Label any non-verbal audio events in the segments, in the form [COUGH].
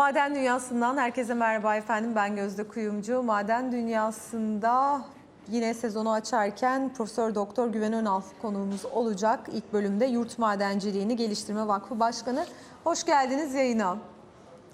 Maden Dünyası'ndan herkese merhaba efendim. Ben Gözde Kuyumcu. Maden Dünyası'nda yine sezonu açarken Profesör Doktor Güven Önal konuğumuz olacak. İlk bölümde Yurt Madenciliğini Geliştirme Vakfı Başkanı. Hoş geldiniz yayına.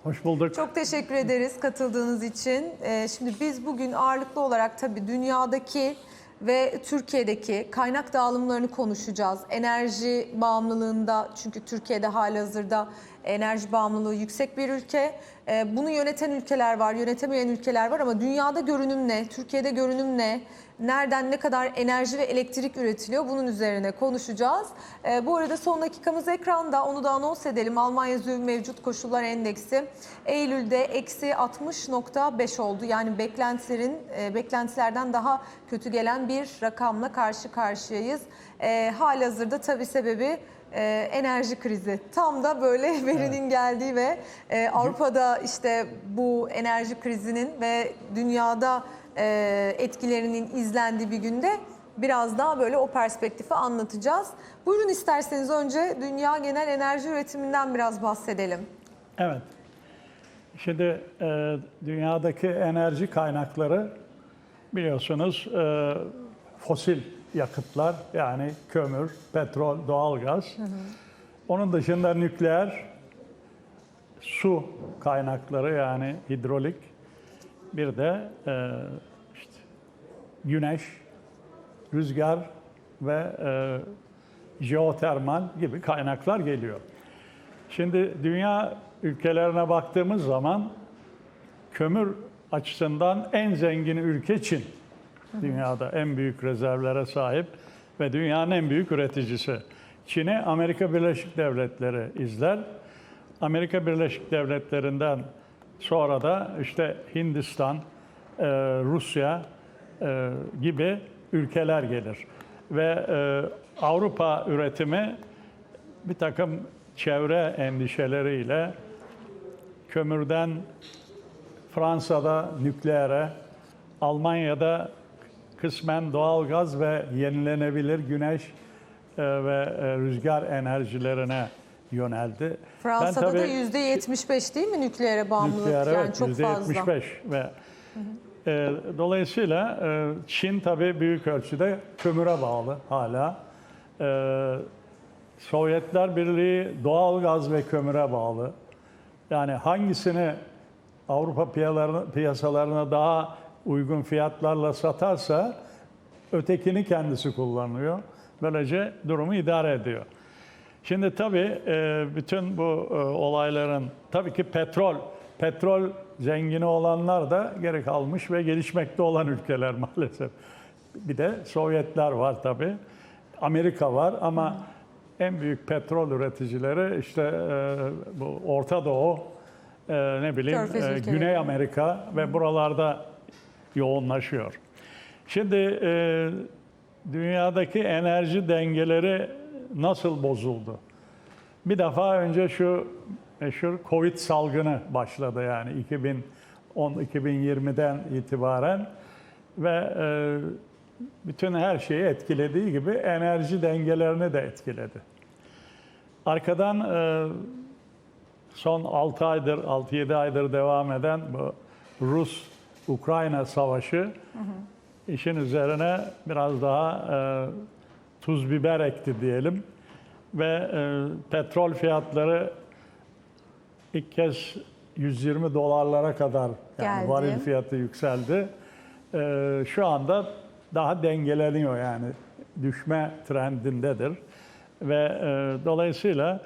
Hoş bulduk. Çok teşekkür ederiz katıldığınız için. Ee, şimdi biz bugün ağırlıklı olarak tabii dünyadaki ve Türkiye'deki kaynak dağılımlarını konuşacağız. Enerji bağımlılığında çünkü Türkiye'de halihazırda enerji bağımlılığı yüksek bir ülke. Ee, bunu yöneten ülkeler var, yönetemeyen ülkeler var ama dünyada görünüm ne? Türkiye'de görünüm ne? Nereden ne kadar enerji ve elektrik üretiliyor bunun üzerine konuşacağız. Ee, bu arada son dakikamız ekranda onu da anons edelim. Almanya ZÜV mevcut koşullar endeksi Eylül'de eksi 60.5 oldu. Yani beklentilerin e, beklentilerden daha kötü gelen bir rakamla karşı karşıyayız. E, halihazırda tabii sebebi e, enerji krizi. Tam da böyle [LAUGHS] verinin geldiği ve e, Avrupa'da işte bu enerji krizinin ve dünyada e, etkilerinin izlendiği bir günde biraz daha böyle o perspektifi anlatacağız. Buyurun isterseniz önce dünya genel enerji üretiminden biraz bahsedelim. Evet. Şimdi e, dünyadaki enerji kaynakları biliyorsunuz e, fosil yakıtlar yani kömür, petrol, doğalgaz. Onun dışında nükleer, su kaynakları yani hidrolik. Bir de e, işte güneş, rüzgar ve e, jeotermal gibi kaynaklar geliyor. Şimdi dünya ülkelerine baktığımız zaman kömür açısından en zengin ülke Çin. Dünyada en büyük rezervlere sahip ve dünyanın en büyük üreticisi. Çin'i Amerika Birleşik Devletleri izler. Amerika Birleşik Devletleri'nden sonra da işte Hindistan, e, Rusya e, gibi ülkeler gelir. Ve e, Avrupa üretimi bir takım çevre endişeleriyle kömürden Fransa'da nükleere, Almanya'da kısmen doğalgaz ve yenilenebilir güneş ve rüzgar enerjilerine yöneldi. Fransa'da Ben da tabii %75 değil mi nükleere bağımlılık? Nükleer yani evet çok fazla. %75 ve e, dolayısıyla e, Çin tabii büyük ölçüde kömüre bağlı hala. E, Sovyetler Birliği doğal gaz ve kömüre bağlı. Yani hangisini Avrupa piyasalarına daha uygun fiyatlarla satarsa ötekini kendisi kullanıyor. Böylece durumu idare ediyor. Şimdi tabii e, bütün bu e, olayların tabii ki petrol, petrol zengini olanlar da geri kalmış ve gelişmekte olan ülkeler [LAUGHS] maalesef. Bir de Sovyetler var tabii. Amerika var ama en büyük petrol üreticileri işte e, bu Orta Doğu, ne bileyim. Güney Amerika ve buralarda yoğunlaşıyor. Şimdi dünyadaki enerji dengeleri nasıl bozuldu? Bir defa önce şu meşhur Covid salgını başladı yani 2010-2020'den itibaren ve e, bütün her şeyi etkilediği gibi enerji dengelerini de etkiledi. Arkadan e, son 6 aydır, 6-7 aydır devam eden bu Rus-Ukrayna savaşı işin üzerine biraz daha e, tuz biber ekti diyelim. Ve e, petrol fiyatları ilk kez 120 dolarlara kadar yani Geldi. varil fiyatı yükseldi. E, şu anda daha dengeleniyor yani düşme trendindedir. Ve e, dolayısıyla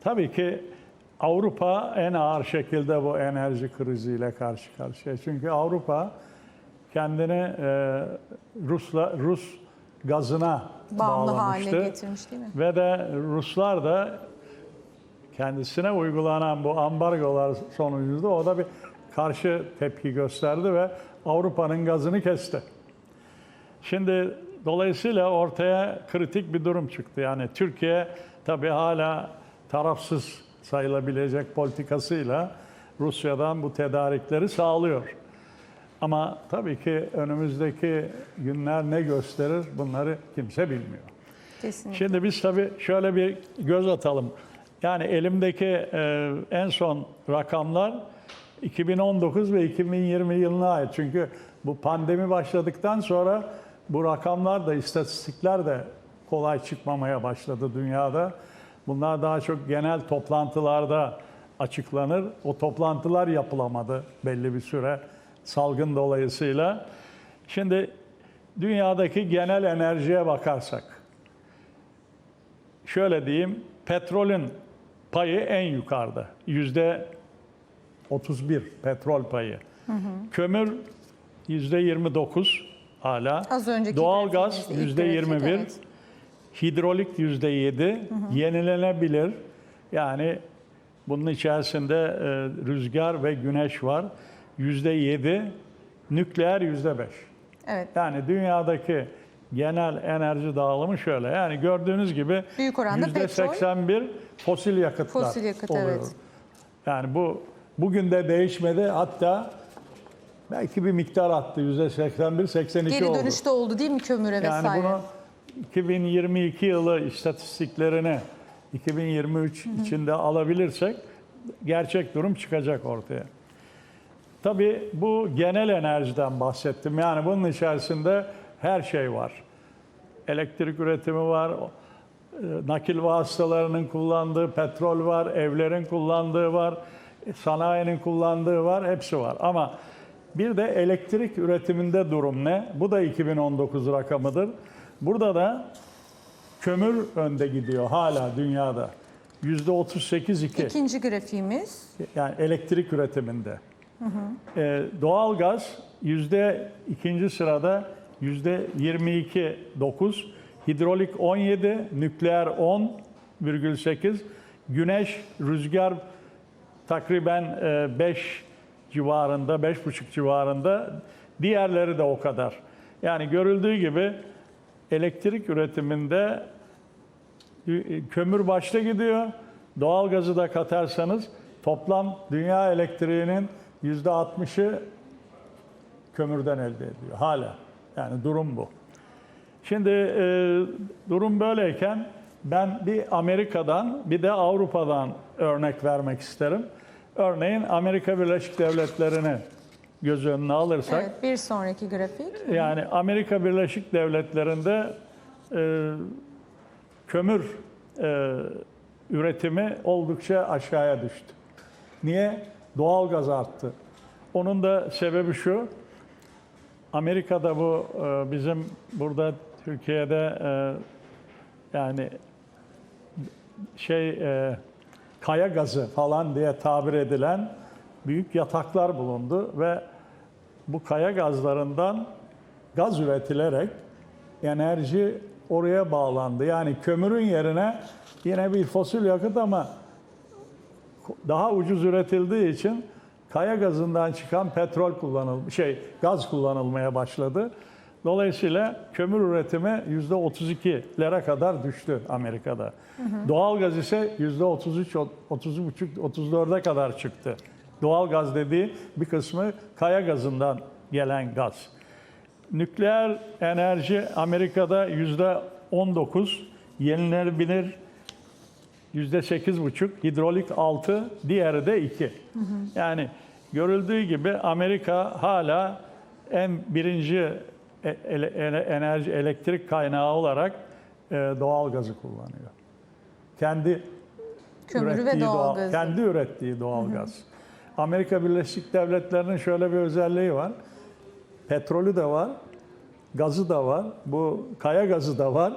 tabii ki Avrupa en ağır şekilde bu enerji kriziyle karşı karşıya. Çünkü Avrupa kendini e, Rusla Rus gazına Bağımlı bağlamıştı. haline getirmiş değil mi? Ve de Ruslar da kendisine uygulanan bu ambargolar sonucunda o da bir karşı tepki gösterdi ve Avrupa'nın gazını kesti. Şimdi dolayısıyla ortaya kritik bir durum çıktı. Yani Türkiye tabii hala tarafsız sayılabilecek politikasıyla Rusya'dan bu tedarikleri sağlıyor. Ama tabii ki önümüzdeki günler ne gösterir bunları kimse bilmiyor. Kesinlikle. Şimdi biz tabii şöyle bir göz atalım. Yani elimdeki e, en son rakamlar 2019 ve 2020 yılına ait. Çünkü bu pandemi başladıktan sonra bu rakamlar da istatistikler de kolay çıkmamaya başladı dünyada. Bunlar daha çok genel toplantılarda açıklanır. O toplantılar yapılamadı belli bir süre salgın dolayısıyla. Şimdi dünyadaki genel enerjiye bakarsak şöyle diyeyim, petrolün payı en yukarıda. Yüzde 31 petrol payı. Kömür yüzde 29 hala. Az önceki grafiğimizde, ilk yüzde grafik, 21. evet. Hidrolik yüzde 7. Yenilenebilir. Yani bunun içerisinde e, rüzgar ve güneş var. Yüzde 7. Nükleer yüzde 5. Evet. Yani dünyadaki genel enerji dağılımı şöyle. Yani gördüğünüz gibi Büyük oranda yüzde petrol. 81 fosil yakıtlar Fosil yakıt, oluyor. evet. Yani bu bugün de değişmedi. Hatta belki bir miktar attı. Yüzde 81 82 Geri oldu. dönüşte oldu değil mi kömüre Yani vesaire? bunu 2022 yılı istatistiklerini 2023 içinde alabilirsek gerçek durum çıkacak ortaya. Tabii bu genel enerjiden bahsettim. Yani bunun içerisinde her şey var. Elektrik üretimi var, e, nakil vasıtalarının kullandığı petrol var, evlerin kullandığı var, e, sanayinin kullandığı var, hepsi var. Ama bir de elektrik üretiminde durum ne? Bu da 2019 rakamıdır. Burada da kömür önde gidiyor hala dünyada. %38,2 İkinci grafiğimiz. yani elektrik üretiminde. Ee, doğalgaz yüzde ikinci sırada yüzde 22,9, hidrolik 17, nükleer 10,8, güneş, rüzgar takriben 5 civarında, 5,5 civarında. Diğerleri de o kadar. Yani görüldüğü gibi elektrik üretiminde e, kömür başta gidiyor. Doğalgazı da katarsanız toplam dünya elektriğinin yüzde 60'ı kömürden elde ediyor hala. Yani durum bu. Şimdi e, durum böyleyken ben bir Amerika'dan bir de Avrupa'dan örnek vermek isterim. Örneğin Amerika Birleşik Devletleri'ni göz önüne alırsak Evet, bir sonraki grafik. yani Amerika Birleşik Devletleri'nde e, kömür e, üretimi oldukça aşağıya düştü. Niye? Doğalgaz arttı. Onun da sebebi şu. Amerika'da bu e, bizim burada Türkiye'de e, yani şey e, kaya gazı falan diye tabir edilen büyük yataklar bulundu ve bu kaya gazlarından gaz üretilerek enerji oraya bağlandı. Yani kömürün yerine yine bir fosil yakıt ama daha ucuz üretildiği için kaya gazından çıkan petrol kullanıl şey gaz kullanılmaya başladı. Dolayısıyla kömür üretimi yüzde 32'lere kadar düştü Amerika'da. Doğal gaz ise yüzde 33, 30,5, 34'e kadar çıktı. Doğal gaz dediği bir kısmı kaya gazından gelen gaz. Nükleer enerji Amerika'da yüzde 19, yenilenebilir yüzde sekiz buçuk, hidrolik 6, diğeri de 2. Yani görüldüğü gibi Amerika hala en birinci e- enerji elektrik kaynağı olarak e, doğal gazı kullanıyor. Kendi Kömürü ve ürettiği doğal- doğalgazı. kendi ürettiği doğal gaz. Amerika Birleşik Devletleri'nin şöyle bir özelliği var. Petrolü de var, gazı da var, bu kaya gazı da var.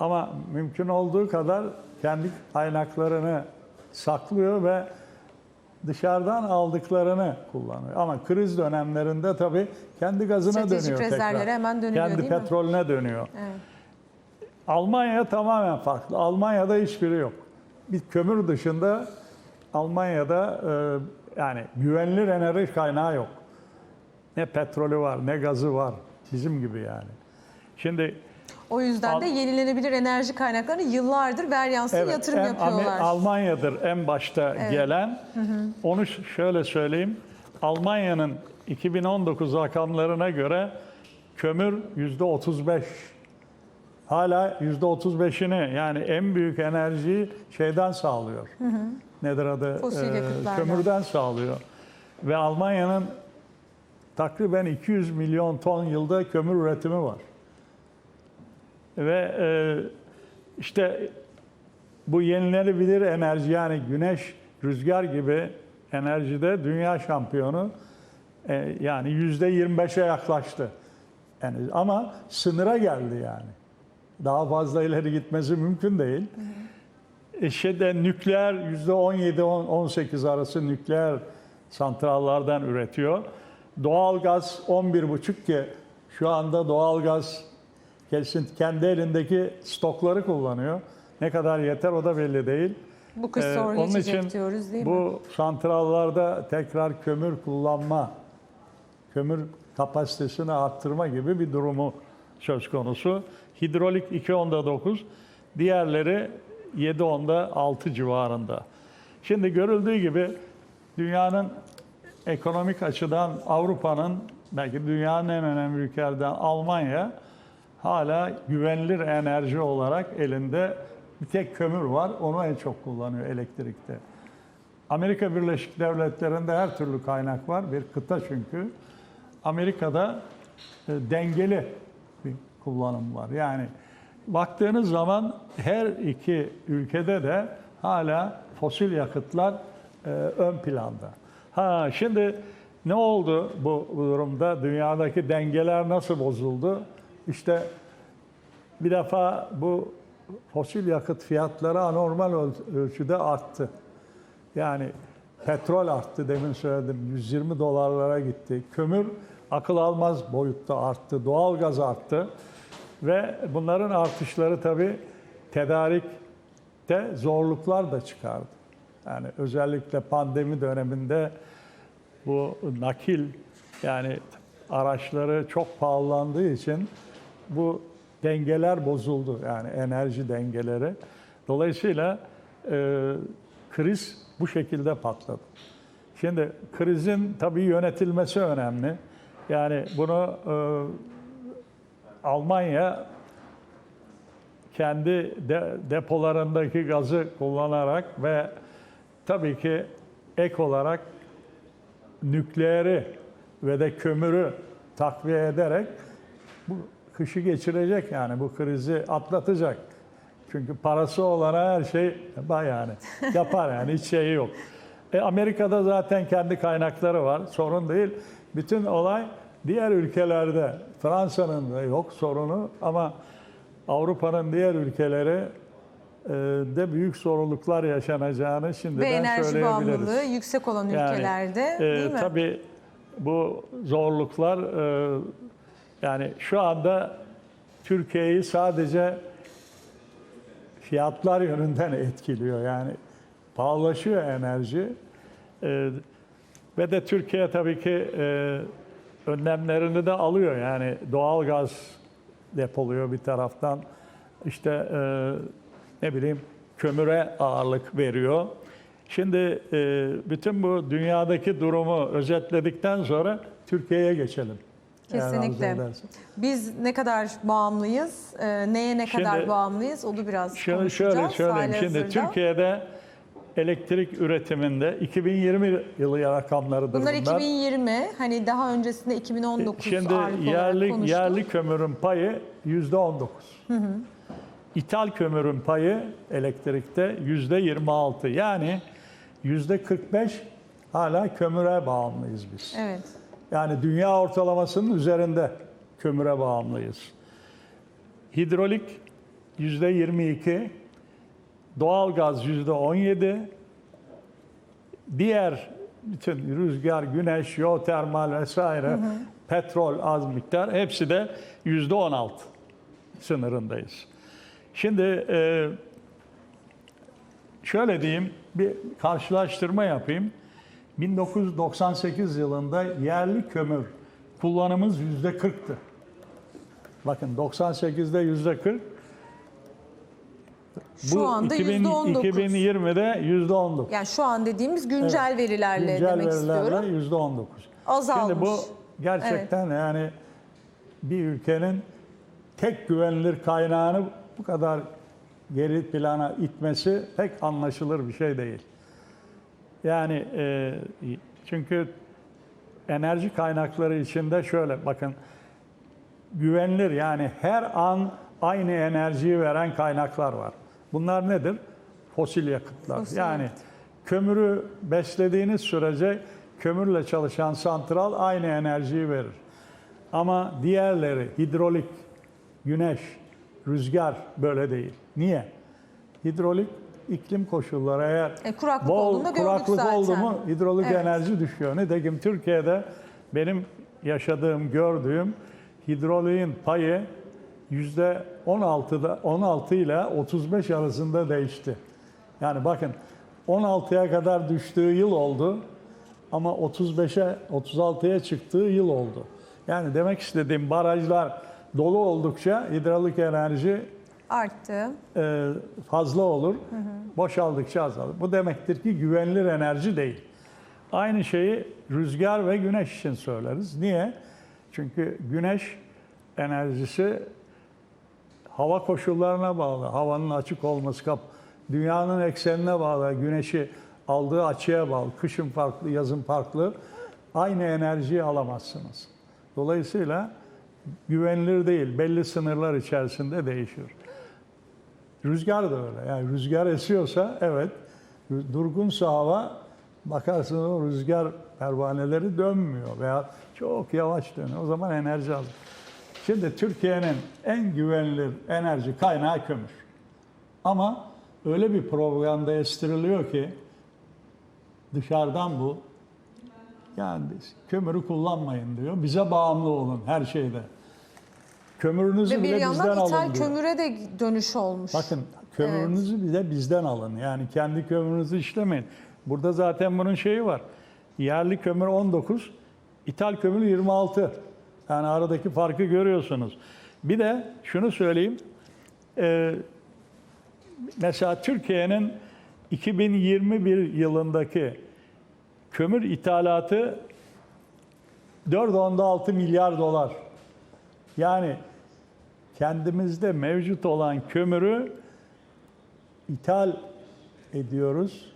Ama mümkün olduğu kadar kendi kaynaklarını saklıyor ve dışarıdan aldıklarını kullanıyor. Ama kriz dönemlerinde tabii kendi gazına Stratejik dönüyor rezervlere tekrar. hemen dönüyor, Kendi değil mi? petrolüne dönüyor. Evet. Almanya tamamen farklı. Almanya'da hiçbiri yok. Bir kömür dışında Almanya'da e, yani güvenilir enerji kaynağı yok. Ne petrolü var, ne gazı var. Bizim gibi yani. Şimdi O yüzden de Al- yenilenebilir enerji kaynaklarına yıllardır ver yansın evet, yatırım en- yapıyorlar. Almanya'dır en başta gelen. Onu ş- şöyle söyleyeyim. Almanya'nın 2019 rakamlarına göre kömür yüzde 35 hala yüzde 35'ini yani en büyük enerjiyi şeyden sağlıyor. Nedir adı? Fosil Ee, kömürden sağlıyor. Ve Almanya'nın takriben 200 milyon ton yılda kömür üretimi var. Ve e, işte bu yenilenebilir enerji yani güneş, rüzgar gibi enerjide dünya şampiyonu e, yani yüzde 25'e yaklaştı. Yani ama sınıra geldi yani. Daha fazla ileri gitmesi mümkün değil. E şeyde nükleer yüzde 17-18 arası nükleer santrallardan üretiyor. Doğalgaz 11,5 ki şu anda doğalgaz kesin kendi elindeki stokları kullanıyor. Ne kadar yeter o da belli değil. Bu kış Ee, sorunu onun için diyoruz değil mi? bu santrallarda tekrar kömür kullanma, kömür kapasitesini arttırma gibi bir durumu söz konusu. Hidrolik 2.10'da 9, diğerleri 7.10'da 6 civarında. Şimdi görüldüğü gibi dünyanın ekonomik açıdan Avrupa'nın belki dünyanın en önemli ülkelerden Almanya hala güvenilir enerji olarak elinde bir tek kömür var. Onu en çok kullanıyor elektrikte. Amerika Birleşik Devletleri'nde her türlü kaynak var. Bir kıta çünkü. Amerika'da e, dengeli bir kullanım var. Yani baktığınız zaman her iki ülkede de hala fosil yakıtlar e, ön planda. Ha şimdi ne oldu bu, bu durumda? Dünyadaki dengeler nasıl bozuldu? İşte bir defa bu fosil yakıt fiyatları anormal öl- ölçüde arttı. Yani petrol arttı demin söyledim 120 dolarlara gitti. Kömür akıl almaz boyutta arttı. Doğalgaz arttı. Ve bunların artışları tabii tedarikte zorluklar da çıkardı. Yani özellikle pandemi döneminde bu nakil yani araçları çok pahalandığı için bu dengeler bozuldu yani enerji dengeleri. Dolayısıyla e, kriz bu şekilde patladı. Şimdi krizin tabii yönetilmesi önemli. Yani bunu e, Almanya kendi de, depolarındaki gazı kullanarak ve tabii ki ek olarak nükleeri ve de kömürü takviye ederek bu kışı geçirecek yani bu krizi atlatacak. Çünkü parası olana her şey var yani yapar yani hiç şeyi yok. E, Amerika'da zaten kendi kaynakları var sorun değil. Bütün olay diğer ülkelerde Fransa'nın da yok sorunu ama Avrupa'nın diğer ülkeleri e, de büyük sorumluluklar yaşanacağını Ve şimdiden enerji söyleyebiliriz. bağımlılığı yüksek olan Yani, ülkelerde e, değil mi? Tabii bu zorluklar e, yani şu anda Türkiye'yi sadece fiyatlar yönünden etkiliyor. Yani pahalaşıyor enerji. E, ve de Türkiye tabii ki e, önlemlerini de alıyor. Yani doğal gaz depoluyor bir taraftan. İşte e, ne bileyim kömüre ağırlık veriyor. Şimdi e, bütün bu dünyadaki durumu özetledikten sonra Türkiye'ye geçelim. Kesinlikle. Biz ne kadar bağımlıyız, e, neye ne kadar Şimdi- bağımlıyız onu biraz Şöyle, konuşacağız. şöyle söyleyeyim. hali Şimdi hazırda. Türkiye'de elektrik üretiminde 2020 yılı rakamlarıdır Bunlar bunlar. 2020, hani daha öncesinde 2019 Şimdi ağırlık olarak yerli konuştuk. yerli kömürün payı yüzde 19. İthal kömürün payı elektrikte yüzde 26. Yani yüzde 45 hala kömüre bağımlıyız biz. Evet. Yani dünya ortalamasının üzerinde kömüre bağımlıyız. Hidrolik yüzde 22, doğalgaz yüzde 17, diğer bütün rüzgar, güneş, jeotermal vesaire, petrol az miktar hepsi de yüzde 16 sınırındayız. Şimdi e, şöyle diyeyim, bir karşılaştırma yapayım. 1998 yılında yerli kömür kullanımız yüzde 40'tı. Bakın 98'de yüzde 40. Şu anda yüzde 19. 2020'de yüzde 19. Yani şu an dediğimiz güncel verilerle Güncel demek istiyorum. verilerle yüzde 19. Azalmış. Şimdi bu gerçekten yani bir ülkenin tek güvenilir kaynağını bu kadar geri plana itmesi pek anlaşılır bir şey değil. Yani e, çünkü enerji kaynakları içinde şöyle bakın güvenilir yani her an aynı enerjiyi veren kaynaklar var. Bunlar nedir? Fosil yakıtlar. Fosil yani yakıt. kömürü beslediğiniz sürece kömürle çalışan santral aynı enerjiyi verir. Ama diğerleri hidrolik, güneş, rüzgar böyle değil. Niye? Hidrolik iklim koşulları eğer E, kuraklık bol kuraklık zaten. oldu mu hidrolik Evet. enerji düşüyor. Nitekim Türkiye'de benim yaşadığım, gördüğüm hidroliğin payı yüzde 16'da 16 ile 35 arasında değişti. Yani bakın 16'ya kadar düştüğü yıl oldu ama 35'e 36'ya çıktığı yıl oldu. Yani demek istediğim barajlar dolu oldukça hidrolik enerji Arttı. e, fazla olur. Boşaldıkça azalır. Bu demektir ki güvenilir enerji değil. Aynı şeyi rüzgar ve güneş için söyleriz. Niye? Çünkü güneş enerjisi hava koşullarına bağlı. Havanın açık olması, kap dünyanın eksenine bağlı. Güneşi aldığı açıya bağlı. Kışın farklı, yazın farklı. Aynı enerjiyi alamazsınız. Dolayısıyla güvenilir değil. Belli sınırlar içerisinde değişiyor. Rüzgar da öyle. Yani rüzgar esiyorsa evet, durgunsa hava bakarsın o rüzgar pervaneleri dönmüyor veya çok yavaş dönüyor. O zaman enerji az. Şimdi Türkiye'nin en güvenilir enerji kaynağı kömür. Ama öyle bir propaganda estiriliyor ki dışarıdan bu yani kömürü kullanmayın diyor. Bize bağımlı olun her şeyde. Kömürünüzü Ve bir bile bizden yandan ithal alın diyor. kömüre de dönüş olmuş. Bakın kömürünüzü bile bizden alın. Yani kendi kömürünüzü işlemeyin. Burada zaten bunun şeyi var. Yerli kömür 19, ithal kömür 26. Yani aradaki farkı görüyorsunuz. Bir de şunu söyleyeyim. Ee, mesela Türkiye'nin 2021 yılındaki kömür ithalatı 4.6 milyar dolar. Yani kendimizde mevcut olan kömürü ithal ediyoruz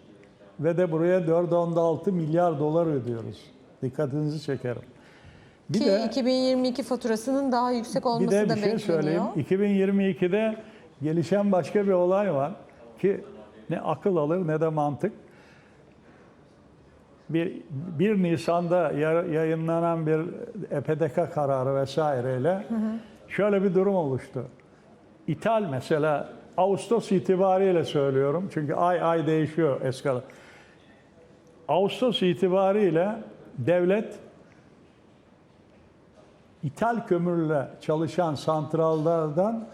ve de buraya 4.6 milyar dolar ödüyoruz. Dikkatinizi çekerim. Bir Ki de 2022 faturasının daha yüksek bir olması de da bir şey söyleyeyim. bekleniyor. 2022'de gelişen başka bir olay var ki ne akıl alır ne de mantık. Bir, 1 Nisan'da ya- yayınlanan bir EPDK kararı vesaireyle şöyle bir durum oluştu. İthal mesela Ağustos itibariyle söylüyorum çünkü ay ay değişiyor eskala. Ağustos itibariyle devlet ithal kömürle çalışan santrallardan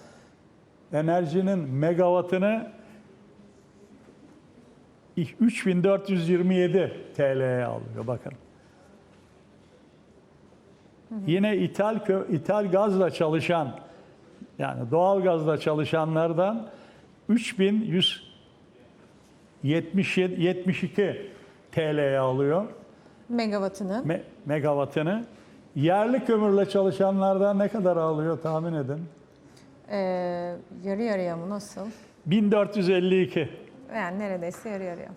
enerjinin megawattını 3427 TL'ye alıyor bakın. Yine ithal ithal gazla çalışan yani doğal gazla çalışanlardan 3177 72 TL'ye alıyor Megawattını. me- megawattını. Yerli kömürle çalışanlardan ne kadar alıyor tahmin edin? Ee, yarı yarıya mı nasıl? 1452. Yani neredeyse yarı yarıya.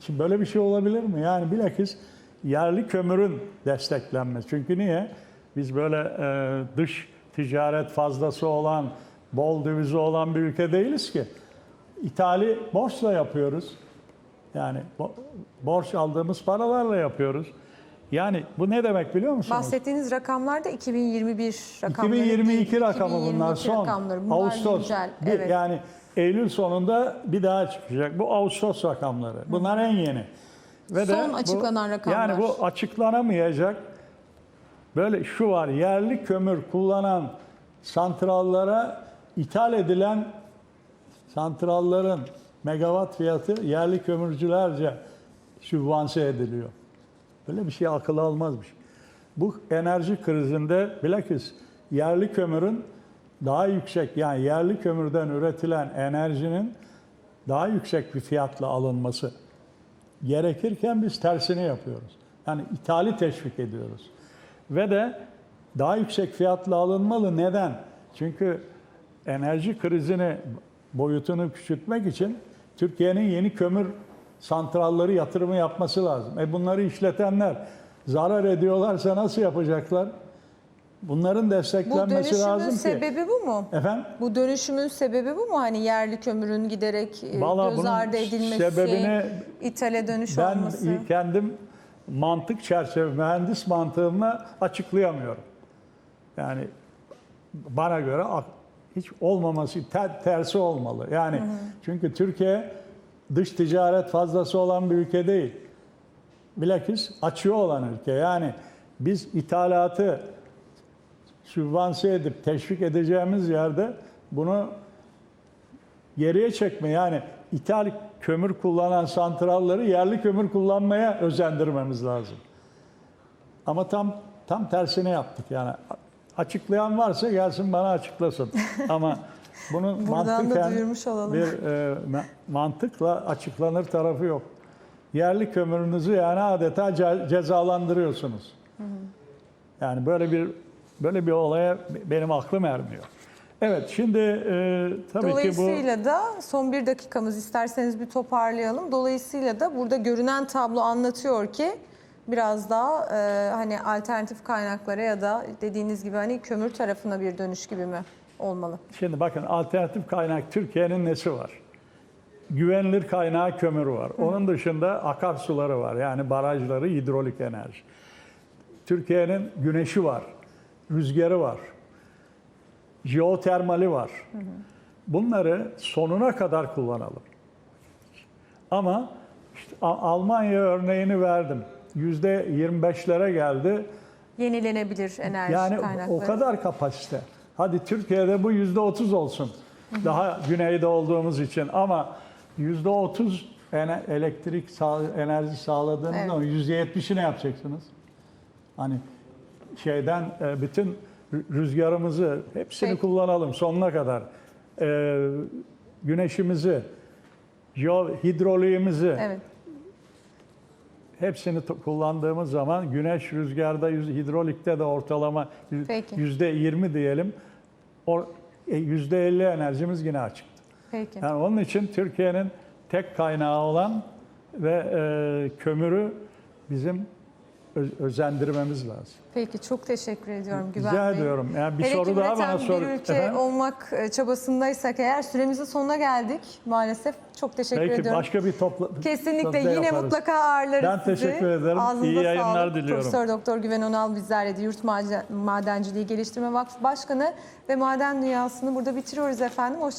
Şimdi böyle bir şey olabilir mi? Yani bilakis yerli kömürün desteklenmesi. Çünkü niye? Biz böyle e, dış ticaret fazlası olan, bol dövizi olan bir ülke değiliz ki. İthali borçla yapıyoruz. Yani bo- borç aldığımız paralarla yapıyoruz. Yani bu ne demek biliyor musunuz? Bahsettiğiniz rakamlar da 2021 rakamları 2022 değil. rakamı bunlar 2022 son. rakamları. Bunlar Ağustos. güncel. Bir- Evet. Yani Eylül sonunda bir daha çıkacak. Bu Ağustos rakamları. Bunlar en yeni. Ve Son bu- açıklanan rakamlar. Yani bu açıklanamayacak. Böyle şu var. Yerli kömür kullanan santrallara ithal edilen santralların megawatt fiyatı yerli kömürcülerce sübvanse ediliyor. Böyle bir şey akıl almazmış. Bu enerji krizinde bilakis yerli kömürün daha yüksek yani yerli kömürden üretilen enerjinin daha yüksek bir fiyatla alınması gerekirken biz tersini yapıyoruz. Yani ithali teşvik ediyoruz. Ve de daha yüksek fiyatla alınmalı. Neden? Çünkü enerji krizini boyutunu küçültmek için Türkiye'nin yeni kömür santralları yatırımı yapması lazım. E bunları işletenler zarar ediyorlarsa nasıl yapacaklar? Bunların Bu desteklenmesi dönüşümün lazım ki. sebebi bu mu? Efendim? Bu dönüşümün sebebi bu mu? Hani yerli kömürün giderek e, Vallahi göz bunun ardı edilmesi, sebebini ithale dönüş Ben olması. kendim mantık çerçeve, mühendis mantığımla açıklayamıyorum. Yani bana göre ak- hiç olmaması, ter- tersi olmalı. Yani çünkü Türkiye dış ticaret fazlası olan bir ülke değil. Bilakis açığı olan ülke. Yani biz ithalatı sübvanse edip teşvik edeceğimiz yerde bunu geriye çekme yani ithal kömür kullanan santralları yerli kömür kullanmaya özendirmemiz lazım. Ama tam tam tersini yaptık yani. Açıklayan varsa gelsin bana açıklasın. [LAUGHS] Ama bunun mantıken bir e, ma- mantıkla açıklanır tarafı yok. Yerli kömürünüzü yani adeta ce- cezalandırıyorsunuz. Yani böyle bir böyle bir olaya benim aklım ermiyor. Evet şimdi e, tabii ki bu Dolayısıyla da son bir dakikamız isterseniz bir toparlayalım. Dolayısıyla da burada görünen tablo anlatıyor ki biraz daha e, hani alternatif kaynaklara ya da dediğiniz gibi hani kömür tarafına bir dönüş gibi mi olmalı? Şimdi bakın alternatif kaynak Türkiye'nin nesi var? Güvenilir kaynağı kömür var. Onun dışında akarsuları var. Yani barajları, hidrolik enerji. Türkiye'nin güneşi var, rüzgarı var, jeotermali var. Bunları sonuna kadar kullanalım. Ama işte Almanya örneğini verdim. Yüzde 25'lere geldi. Yenilenebilir enerji Yani kaynakları. o kadar kapasite. Hadi Türkiye'de bu yüzde otuz olsun. Daha güneyde olduğumuz için ama yüzde otuz elektrik sağ- enerji sağladığınız Evet. zaman ne yapacaksınız? Hani şeyden e, bütün rü- rüzgarımızı hepsini Peki. kullanalım sonuna kadar. E, güneşimizi, jeo- hidroliğimizi, Evet. Hepsini kullandığımız zaman güneş rüzgarda, hidrolikte de ortalama yüzde 20 diyelim. O e, yüzde 50 enerjimiz yine açık. Peki. Yani onun için Türkiye'nin tek kaynağı olan ve e, kömürü bizim özendirmemiz lazım. Peki çok teşekkür ediyorum Güven Rica Bey. ediyorum. Yani bir Hele soru daha bana sor. bir ülke Efendim? olmak e, çabasındaysak eğer süremizin sonuna geldik maalesef. Çok teşekkür Peki ediyorum. başka bir topla [LAUGHS] Kesinlikle yine yaparız. mutlaka ağırlarız Ben sizi. teşekkür ederim. Ağzınıza İyi yayınlar sağlık. diliyorum. Profesör Doktor Güven Onal bizlerleydi. Yurt Maden- Madenciliği Geliştirme Vakfı Başkanı ve Maden Dünyası'nı burada bitiriyoruz efendim. Hoşçakalın.